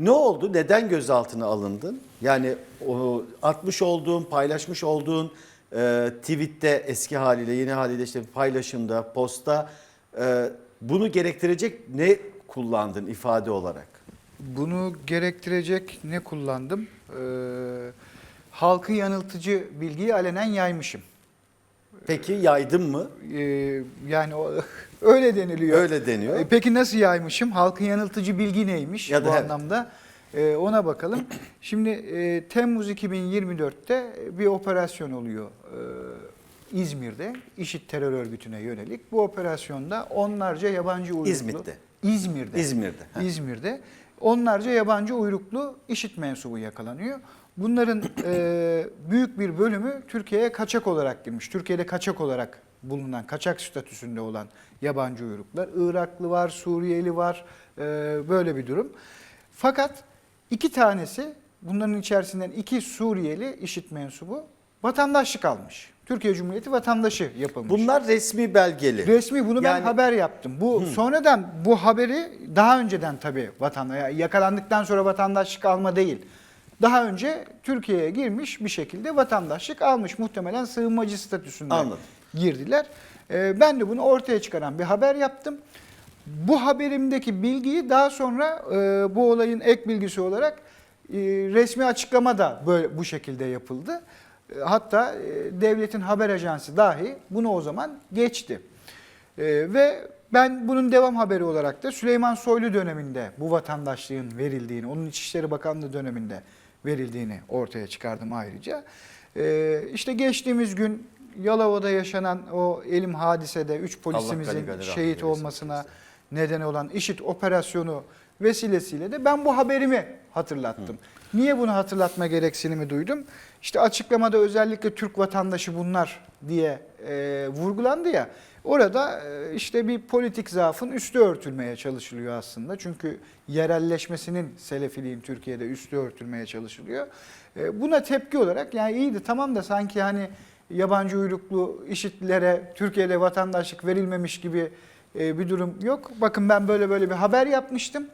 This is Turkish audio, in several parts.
Ne oldu? Neden gözaltına alındın? Yani o atmış olduğun, paylaşmış olduğun e, tweette eski haliyle, yeni haliyle işte paylaşımda, posta e, bunu gerektirecek ne kullandın ifade olarak? Bunu gerektirecek ne kullandım? Ee, halkı yanıltıcı bilgiyi alenen yaymışım. Peki yaydın mı? Ee, yani o, öyle deniliyor. Öyle deniyor. Ee, Peki nasıl yaymışım? Halkın yanıltıcı bilgi neymiş Ya bu evet. anlamda? Ee, ona bakalım. Şimdi e, Temmuz 2024'te bir operasyon oluyor e, İzmir'de. İŞİD terör örgütüne yönelik. Bu operasyonda onlarca yabancı uyruklu... İzmit'te. İzmir'de. İzmir'de. Heh. İzmir'de. Onlarca yabancı uyruklu IŞİD mensubu yakalanıyor. Bunların e, büyük bir bölümü Türkiye'ye kaçak olarak girmiş. Türkiye'de kaçak olarak bulunan, kaçak statüsünde olan yabancı uyruklar. Iraklı var, Suriyeli var, e, böyle bir durum. Fakat iki tanesi, bunların içerisinden iki Suriyeli IŞİD mensubu vatandaşlık almış. Türkiye Cumhuriyeti vatandaşı yapılmış. Bunlar resmi belgeli. Resmi bunu ben Yani- haber yaptım. Bu sonradan bu haberi daha önceden tabii vatandaş yakalandıktan sonra vatandaşlık alma değil. Daha önce Türkiye'ye girmiş bir şekilde vatandaşlık almış. Muhtemelen sığınmacı statüsünde Anladım. girdiler. Ee, ben de bunu ortaya çıkaran bir haber yaptım. Bu haberimdeki bilgiyi daha sonra e, bu olayın ek bilgisi olarak e, resmi açıklama da böyle bu şekilde yapıldı. E, Hatta e, devletin haber ajansı dahi bunu o zaman geçti. E, ve ben bunun devam haberi olarak da Süleyman Soylu döneminde bu vatandaşlığın verildiğini, onun İçişleri Bakanlığı döneminde verildiğini ortaya çıkardım ayrıca. E, işte geçtiğimiz gün Yalova'da yaşanan o elim hadisede 3 Allah gani polisimizin gani şehit olmasına neden olan IŞİD operasyonu vesilesiyle de ben bu haberimi hatırlattım. Niye bunu hatırlatma gereksinimi duydum? İşte açıklamada özellikle Türk vatandaşı bunlar diye e, vurgulandı ya. Orada e, işte bir politik zaafın üstü örtülmeye çalışılıyor aslında. Çünkü yerelleşmesinin selefiliğin Türkiye'de üstü örtülmeye çalışılıyor. E, buna tepki olarak yani iyiydi tamam da sanki hani yabancı uyruklu işitlere Türkiye'de vatandaşlık verilmemiş gibi e, bir durum yok. Bakın ben böyle böyle bir haber yapmıştım.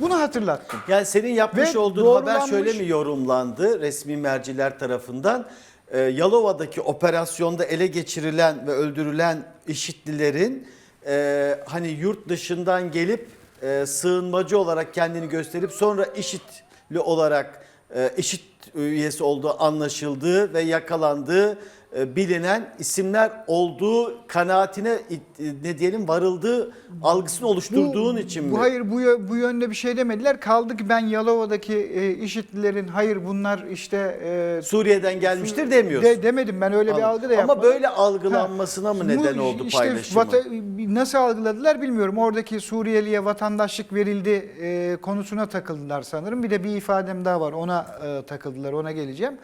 Bunu hatırlattım. Yani senin yapmış Ve olduğun haber şöyle mi yorumlandı resmi merciler tarafından? Ee, Yalova'daki operasyonda ele geçirilen ve öldürülen IŞİD'lilerin e, hani yurt dışından gelip e, sığınmacı olarak kendini gösterip sonra IŞİD'li olarak e, IŞİD üyesi olduğu anlaşıldığı ve yakalandığı e, bilinen isimler olduğu kanaatine it- ne diyelim varıldığı algısını oluşturduğun için mi? Bu hayır bu, bu yönde bir şey demediler. Kaldı ki ben Yalova'daki e, IŞİD'lilerin hayır bunlar işte e, Suriye'den gelmiştir demiyorsun. de, demedim ben öyle bir algı da yapmadım. Ama böyle algılanmasına mı Bu neden oldu işte paylaşımı? vata- nasıl algıladılar bilmiyorum. Oradaki Suriyeliye vatandaşlık verildi e, konusuna takıldılar sanırım. Bir de bir ifadem daha var ona e, takıldılar ona geleceğim.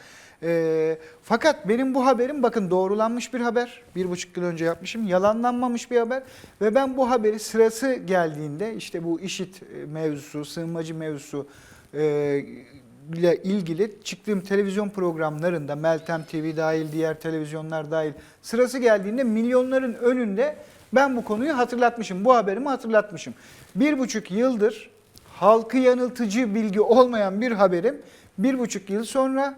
E, fakat benim bu haberim bakın doğrulanmış bir haber. Bir buçuk yıl önce yapmışım. Yalanlanmamış bir haber. Ve ben bu haberi sırası geldiğinde işte bu IŞİD mevzusu, sığınmacı mevzusu e, ile ilgili çıktığım televizyon programlarında Meltem TV dahil diğer televizyonlar dahil sırası geldiğinde milyonların önünde ben bu konuyu hatırlatmışım. Bu haberimi hatırlatmışım. Bir buçuk yıldır halkı yanıltıcı bilgi olmayan bir haberim bir buçuk yıl sonra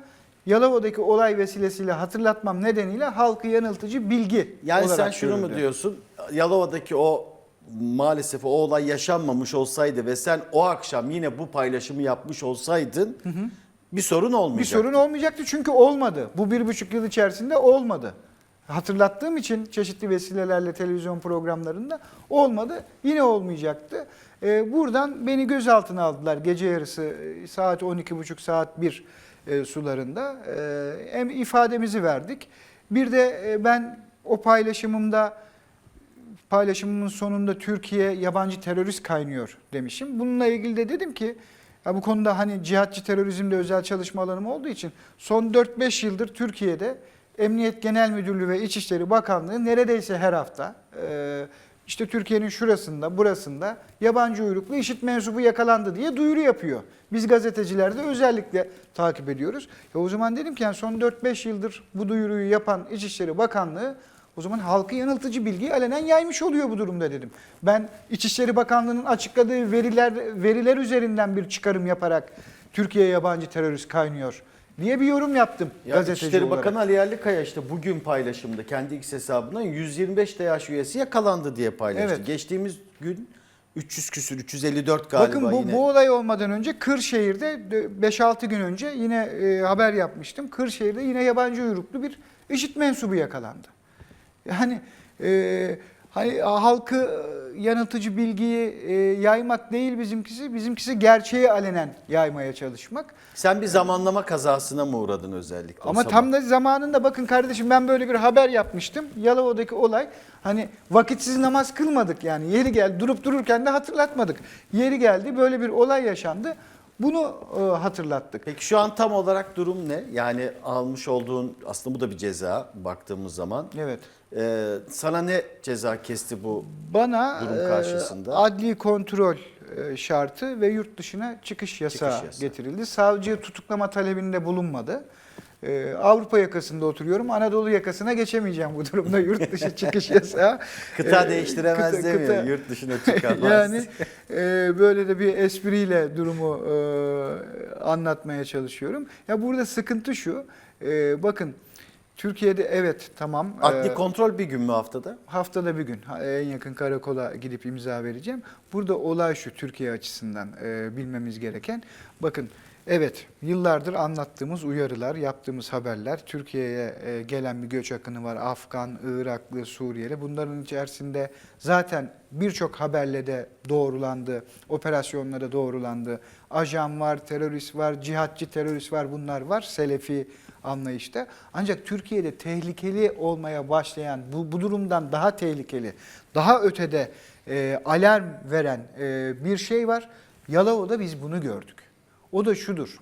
Yalova'daki olay vesilesiyle hatırlatmam nedeniyle halkı yanıltıcı bilgi Yani sen şunu mu görüldü. diyorsun? Yalova'daki o maalesef o olay yaşanmamış olsaydı ve sen o akşam yine bu paylaşımı yapmış olsaydın bir sorun Bir olmayacaktı. sorun olmayacaktı çünkü olmadı. Bu bir buçuk yıl içerisinde olmadı. Hatırlattığım için çeşitli vesilelerle televizyon programlarında olmadı. Yine olmayacaktı. Ee, buradan beni gözaltına aldılar gece yarısı e, saat 12.30 saat 1 e, sularında. Ee, hem ifademizi verdik. Bir de e, ben o paylaşımımda paylaşımımın sonunda Türkiye yabancı terörist kaynıyor demişim. Bununla ilgili de dedim ki ya bu konuda hani cihatçı terörizmde özel çalışma alanım olduğu için son 4-5 yıldır Türkiye'de Emniyet Genel Müdürlüğü ve İçişleri Bakanlığı neredeyse her hafta e, işte Türkiye'nin şurasında burasında yabancı uyruklu IŞİD mensubu yakalandı diye duyuru yapıyor. Biz gazeteciler de özellikle takip ediyoruz. Ya o zaman dedim ki yani son 4-5 yıldır bu duyuruyu yapan İçişleri Bakanlığı O zaman halkı yanıltıcı bilgiyi alenen yaymış oluyor bu durumda dedim. Ben İçişleri Bakanlığı'nın açıkladığı veriler veriler üzerinden bir çıkarım yaparak Türkiye yabancı terörist kaynıyor diye bir yorum yaptım Ya gazeteci İçişleri olarak. Bakanı Ali Yerlikaya işte bugün paylaşımda kendi X hesabından 125 DH üyesi yakalandı diye paylaştı. Evet. Geçtiğimiz gün 300 küsür 354 galiba Bakın bu, yine. bu olay olmadan önce Kırşehir'de 5-6 gün önce yine e, haber yapmıştım. Kırşehir'de yine yabancı uyruklu bir IŞİD mensubu yakalandı. Yani e, hani halkı e, yanıltıcı bilgiyi e, yaymak değil bizimkisi, bizimkisi gerçeği alenen yaymaya çalışmak. Sen bir zamanlama kazasına mı uğradın özellikle? Ama sabah? tam da zamanında bakın kardeşim ben böyle bir haber yapmıştım. Yalova'daki olay hani vakitsiz namaz kılmadık yani yeri geldi durup dururken de hatırlatmadık. Yeri geldi böyle bir olay yaşandı. Bunu e, hatırlattık. Peki şu an tam olarak durum ne? Yani almış olduğun aslında bu da bir ceza baktığımız zaman. Evet. Ee, sana ne ceza kesti bu? Bana Durum e, karşısında. adli kontrol e, şartı ve yurt dışına çıkış yasağı, Çıkış yasağı. getirildi. Savcı tutuklama talebinde bulunmadı. E, Avrupa yakasında oturuyorum. Anadolu yakasına geçemeyeceğim bu durumda yurt dışı çıkış yasağı. Kıta E, değiştiremez kıta- demiyor. kıta- Yurt dışına çıkamaz. yani e, böyle de bir espriyle durumu e, anlatmaya çalışıyorum. Ya burada sıkıntı şu. e, bakın Türkiye'de evet tamam. Adli kontrol bir gün mü haftada? haftada bir gün en yakın karakola gidip imza vereceğim. Burada olay şu Türkiye açısından e, bilmemiz gereken. Bakın evet yıllardır anlattığımız uyarılar, yaptığımız haberler, Türkiye'ye e, gelen bir göç akını var. Afgan, Iraklı, Suriyeli. Bunların içerisinde zaten birçok haberle de doğrulandı, operasyonlara doğrulandı. Ajan var, terörist var, cihatçı terörist var, bunlar var. Selefi anlayışta. Ancak Türkiye'de tehlikeli olmaya başlayan bu, bu durumdan daha tehlikeli, daha ötede e, alarm veren e, bir şey var. Yalova'da biz bunu gördük. O da şudur.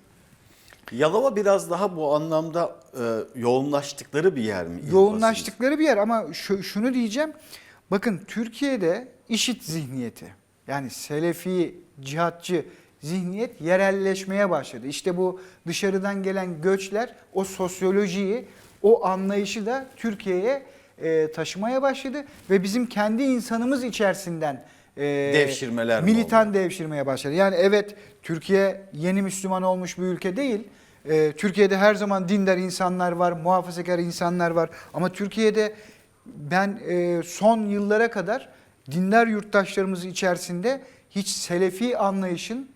Yalova biraz daha bu anlamda e, yoğunlaştıkları bir yer mi? Yoğunlaştıkları bir yer ama şu, şunu diyeceğim. Bakın Türkiye'de işit zihniyeti yani selefi, cihatçı zihniyet yerelleşmeye başladı. İşte bu dışarıdan gelen göçler o sosyolojiyi, o anlayışı da Türkiye'ye e, taşımaya başladı ve bizim kendi insanımız içerisinden e, Devşirmeler mi militan devşirmeye başladı. Yani evet Türkiye yeni Müslüman olmuş bir ülke değil. Ee, Türkiye'de her zaman dindar insanlar var, muhafazakar insanlar var. Ama Türkiye'de ben e, son yıllara kadar dindar yurttaşlarımız içerisinde hiç selefi anlayışın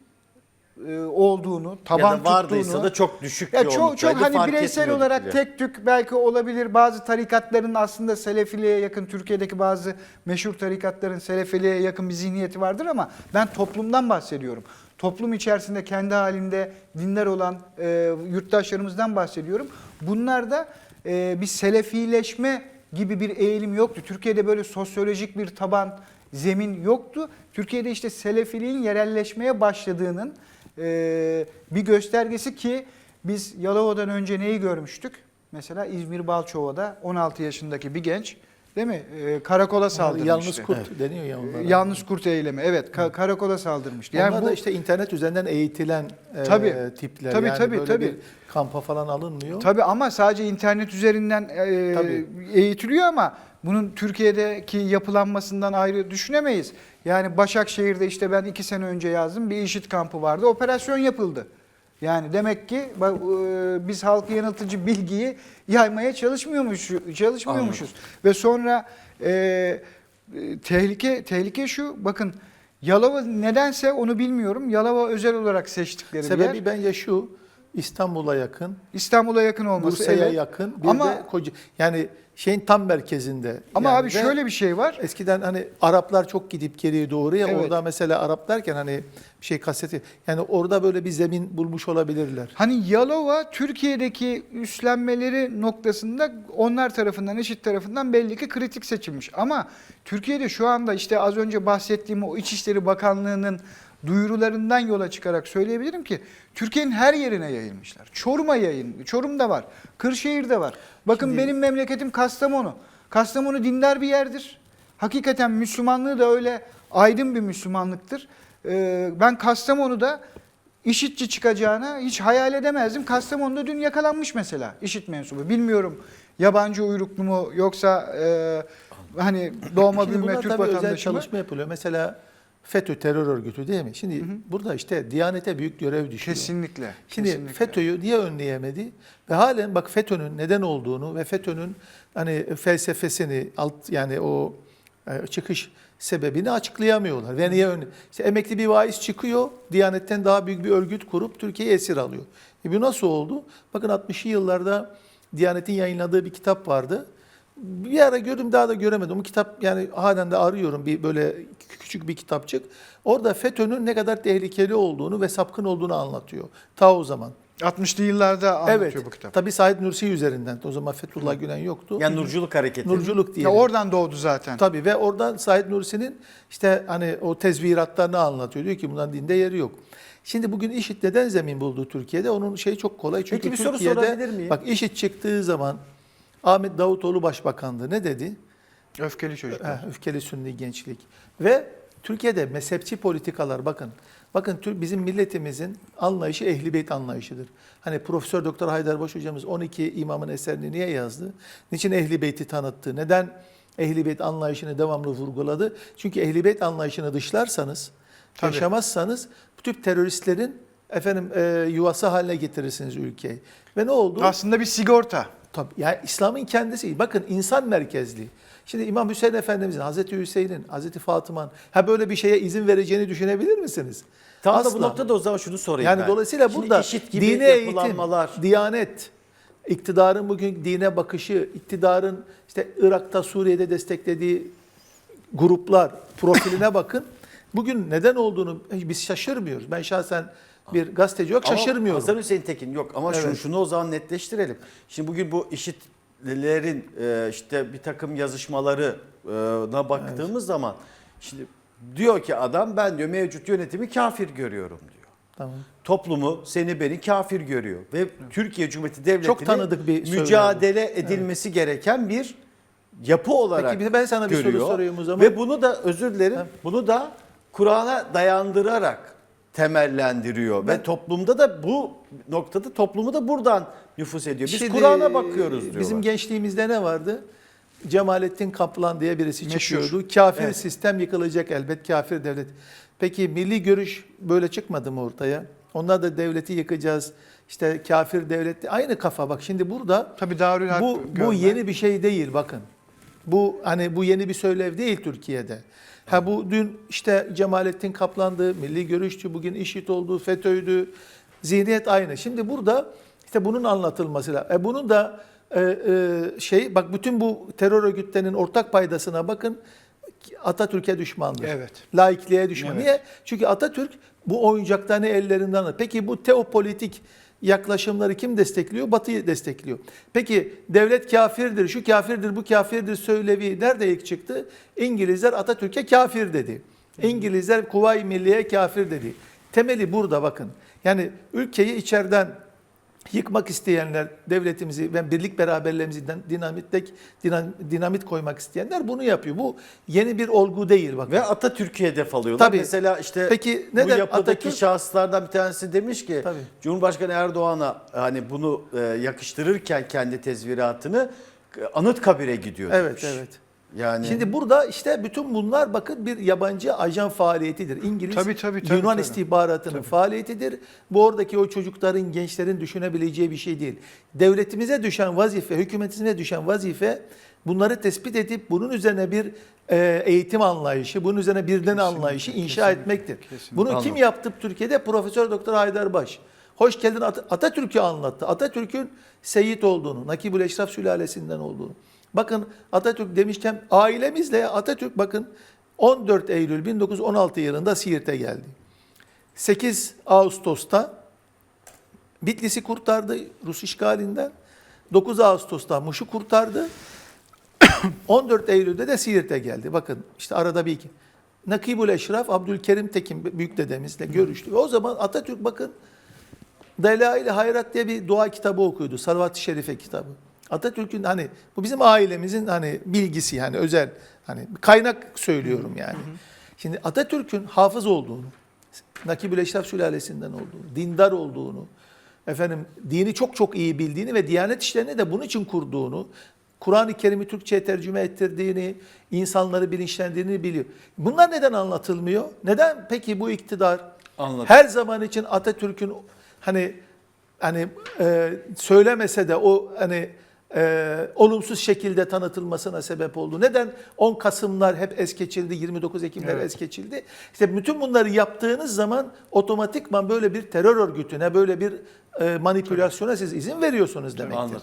e, olduğunu, taban ya da vardıysa tuttuğunu... da çok düşük Ya çok çok hani bireysel olarak bile. tek tük belki olabilir. Bazı tarikatların aslında selefiliğe yakın Türkiye'deki bazı meşhur tarikatların selefiliğe yakın bir zihniyeti vardır ama ben toplumdan bahsediyorum. Toplum içerisinde kendi halinde dindar olan e, yurttaşlarımızdan bahsediyorum. Bunlarda e, bir selefileşme gibi bir eğilim yoktu. Türkiye'de böyle sosyolojik bir taban, zemin yoktu. Türkiye'de işte selefiliğin yerelleşmeye başladığının e, bir göstergesi ki biz Yalova'dan önce neyi görmüştük? Mesela İzmir Balçova'da 16 yaşındaki bir genç değil mi? E, karakola saldırmıştı. Yalnız kurt deniyor ya onlara. Yalnız kurt eylemi. Evet, ka- karakola saldırmıştı. Onlar Yani da bu işte internet üzerinden eğitilen e, Tabii. tipler. Tabii, yani tabii, böyle tabii. bir kampa falan alınmıyor. Tabii ama sadece internet üzerinden e, Tabii. eğitiliyor ama bunun Türkiye'deki yapılanmasından ayrı düşünemeyiz. Yani Başakşehir'de işte ben iki sene önce yazdım bir işit kampı vardı operasyon yapıldı. Yani demek ki e, biz halkı yanıltıcı bilgiyi yaymaya çalışmıyormuş, çalışmıyormuşuz. Ve sonra e, tehlike tehlike şu bakın Yalova nedense onu bilmiyorum. Yalova özel olarak seçtikleri bir yer. Sebebi bence şu İstanbul'a yakın, İstanbul'a yakın olması. Bursa'ya evet. yakın bir Ama de koca yani şeyin tam merkezinde. ama Yani abi şöyle bir şey var. Eskiden hani Araplar çok gidip geriye doğru ya Evet. orada mesela Arap derken hani bir şey kasteti. Yani orada böyle bir zemin bulmuş olabilirler. Hani Yalova Türkiye'deki üstlenmeleri noktasında onlar tarafından, eşit tarafından belli ki kritik seçilmiş. Ama Türkiye'de şu anda işte az önce bahsettiğim o İçişleri Bakanlığı'nın duyurularından yola çıkarak söyleyebilirim ki Türkiye'nin her yerine yayılmışlar. Çorum'a yayın, Çorum'da var, Kırşehir'de var. Bakın Şimdi- benim memleketim Kastamonu. Kastamonu dindar bir yerdir. Hakikaten Müslümanlığı da öyle aydın bir Müslümanlıktır. Ee, ben Kastamonu'da IŞİD'ci çıkacağını hiç hayal edemezdim. Kastamonu'da dün yakalanmış mesela IŞİD mensubu. Bilmiyorum Yabancı uyruklu mu yoksa e, hani doğma Şimdi büyüme Türk vatandaşı mı? çalışma yapılıyor. Mesela FETÖ terör örgütü değil mi? Şimdi burada işte Diyanet'e büyük görev düşüyor. Kesinlikle. Şimdi kesinlikle. FETÖ'yü niye önleyemedi? Ve halen bak FETÖ'nün neden olduğunu ve FETÖ'nün hani felsefesini alt yani o e, çıkış sebebini açıklayamıyorlar. Ve niye önle? İşte emekli bir vaiz çıkıyor, Diyanet'ten daha büyük bir örgüt kurup Türkiye'yi esir alıyor. E bu nasıl oldu? Bakın 60'lı yıllarda Diyanet'in yayınladığı bir kitap vardı. Bir ara gördüm daha da göremedim. O kitap yani halen de arıyorum bir böyle küçük bir kitapçık. Orada FETÖ'nün ne kadar tehlikeli olduğunu ve sapkın olduğunu anlatıyor. Ta o zaman. 60'lı yıllarda anlatıyor evet. bu kitap. Tabii Said Nursi üzerinden. O zaman Fethullah Gülen yoktu. Yani Nurculuk Hareketi. Nurculuk Ya diyelim. oradan doğdu zaten. Tabii ve oradan Said Nursi'nin işte hani o tezviratlarını anlatıyor. Diyor ki bundan dinde yeri yok. Şimdi bugün IŞİD neden zemin buldu Türkiye'de? Onun şeyi çok kolay. Çünkü Peki bir soru Türkiye'de, sorabilir miyim? Bak IŞİD çıktığı zaman Ahmet Davutoğlu başbakandı. Ne dedi? Öfkeli çocuklar. Ha, öfkeli sünni gençlik. Ve Türkiye'de mezhepçi politikalar bakın. Bakın bizim milletimizin anlayışı ehli beyt anlayışıdır. Hani Profesör Doktor Haydarbaş hocamız 12 imamın eserini niye yazdı? Niçin ehli beyti tanıttı? Neden ehli beyt anlayışını devamlı vurguladı? Çünkü ehli beyt anlayışını dışlarsanız, Tabii. yaşamazsanız bu tip teröristlerin efendim e, yuvası haline getirirsiniz ülkeyi. Ve ne oldu? Aslında bir sigorta. Tabii yani İslam'ın kendisi. Bakın insan merkezli. Şimdi İmam Hüseyin Efendimizin, Hazreti Hüseyin'in, Hazreti Fatıma'nın ha böyle bir şeye izin vereceğini düşünebilir misiniz? Tam da Asla. bu noktada o zaman şunu sorayım Yani ben. dolayısıyla Şimdi burada IŞİD gibi dine eğitim, diyanet, iktidarın bugün dine bakışı, iktidarın işte Irak'ta, Suriye'de desteklediği gruplar profiline bakın. Bugün neden olduğunu biz şaşırmıyoruz. Ben şahsen bir gazeteci yok Ama şaşırmıyorum. Hasan Hüseyin Tekin yok ama şunu, Evet. şunu o zaman netleştirelim. Şimdi bugün bu IŞİD'lerin e, işte bir takım yazışmalarına baktığımız zaman şimdi diyor ki adam ben diyor mevcut yönetimi kafir görüyorum diyor. Tamam. Toplumu seni beni kafir görüyor ve Türkiye Cumhuriyeti Devleti'nin Çok tanıdık bir mücadele edilmesi gereken bir yapı olarak Peki ben sana bir soru sorayım o zaman. Ve bunu da özür dilerim. Bunu da Kur'an'a dayandırarak temellendiriyor ve toplumda da bu noktada toplumu da buradan nüfus ediyor. Biz Şimdi, Kur'an'a bakıyoruz diyorlar. Bizim gençliğimizde ne vardı? Cemalettin Kaplan diye birisi Meşhur. çıkıyordu. Kafir Evet. sistem yıkılacak elbet kafir devlet. Peki milli görüş böyle çıkmadı mı ortaya? Onlar da devleti yıkacağız. İşte kafir devlet aynı kafa bak şimdi burada Tabii Darül bu bu yeni bir şey değil bakın. Bu hani bu yeni bir söylev değil Türkiye'de. Ha bu dün işte Cemalettin Kaplan'dı, milli görüşçü, bugün IŞİD oldu, FETÖ'ydü. Zihniyet aynı. Şimdi burada işte bunun anlatılması lazım. E bunun da e, e, şey bak bütün bu terör örgütlerinin ortak paydasına bakın. Atatürk'e düşmandır. Evet. Laikliğe düşman. Evet. Niye? Çünkü Atatürk bu oyuncaklarını ellerinden alır. Peki bu teopolitik yaklaşımları kim destekliyor? Batı destekliyor. Peki devlet kafirdir, şu kafirdir, bu kafirdir söylevi nerede ilk çıktı? İngilizler Atatürk'e kafir dedi. İngilizler Kuvayi Milliye kafir dedi. Temeli burada bakın. Yani ülkeyi içeriden yıkmak isteyenler, devletimizi ve birlik beraberliğimizi dinamitle, dinamit koymak isteyenler bunu yapıyor. Bu yeni bir olgu değil bakın. ve Atatürk'ü hedef alıyorlar. Tabii. Mesela işte Peki bu neden yapıdaki Atatürk- şahıslardan bir tanesi demiş ki Tabii. Cumhurbaşkanı Erdoğan'a hani bunu e, yakıştırırken kendi tezviratını e, Anıtkabir'e gidiyor Evet, demiş. evet. Yani Şimdi burada işte bütün bunlar bakın bir yabancı ajan faaliyetidir. İngiliz Tabii, tabii, tabii, Yunan tabii. istihbaratının faaliyetidir. Bu oradaki o çocukların, gençlerin düşünebileceği bir şey değil. Devletimize düşen vazife, hükümetimize düşen vazife bunları tespit edip bunun üzerine bir e, eğitim anlayışı, bunun üzerine birden anlayışı inşa kesinlikle, etmektir. kesinlikle. Bunu kim Anladım. yaptı Türkiye'de? Profesör Doktor Haydarbaş. Hoş geldin At- Atatürk'ü anlattı. Atatürk'ün Seyit olduğunu, Nakibül Eşraf sülalesinden olduğunu. Bakın Atatürk demişken ailemizle Atatürk bakın 14 Eylül 1916 yılında Siirt'e geldi. 8 Ağustos'ta Bitlis'i kurtardı Rus işgalinden. 9 Ağustos'ta Muş'u kurtardı. 14 Eylül'de de Siirt'e geldi. Bakın işte arada bir iki. Nakibül Eşraf Abdülkerim Tekin büyük dedemizle görüştü. Ve o zaman Atatürk bakın Delail-i Hayrat diye bir dua kitabı okuyordu. Salavat-ı Şerife kitabı. Atatürk'ün hani bu bizim ailemizin hani bilgisi yani özel hani kaynak söylüyorum yani. Şimdi Atatürk'ün hafız olduğunu, Nakibül Eşraf sülalesinden olduğunu, dindar olduğunu, efendim dini çok çok iyi bildiğini ve Diyanet işlerini de bunun için kurduğunu, Kur'an-ı Kerim'i Türkçe'ye tercüme ettirdiğini, insanları bilinçlendirdiğini biliyor. Bunlar neden anlatılmıyor? Neden peki bu iktidar Anladım. her zaman için Atatürk'ün hani hani e, söylemese de o hani e, olumsuz şekilde tanıtılmasına sebep oldu. Neden 10 Kasımlar hep es geçildi, 29 Ekimler Evet. es geçildi? İşte bütün bunları yaptığınız zaman otomatikman böyle bir terör örgütüne, böyle bir e, manipülasyona siz izin veriyorsunuz demektir. Anladım.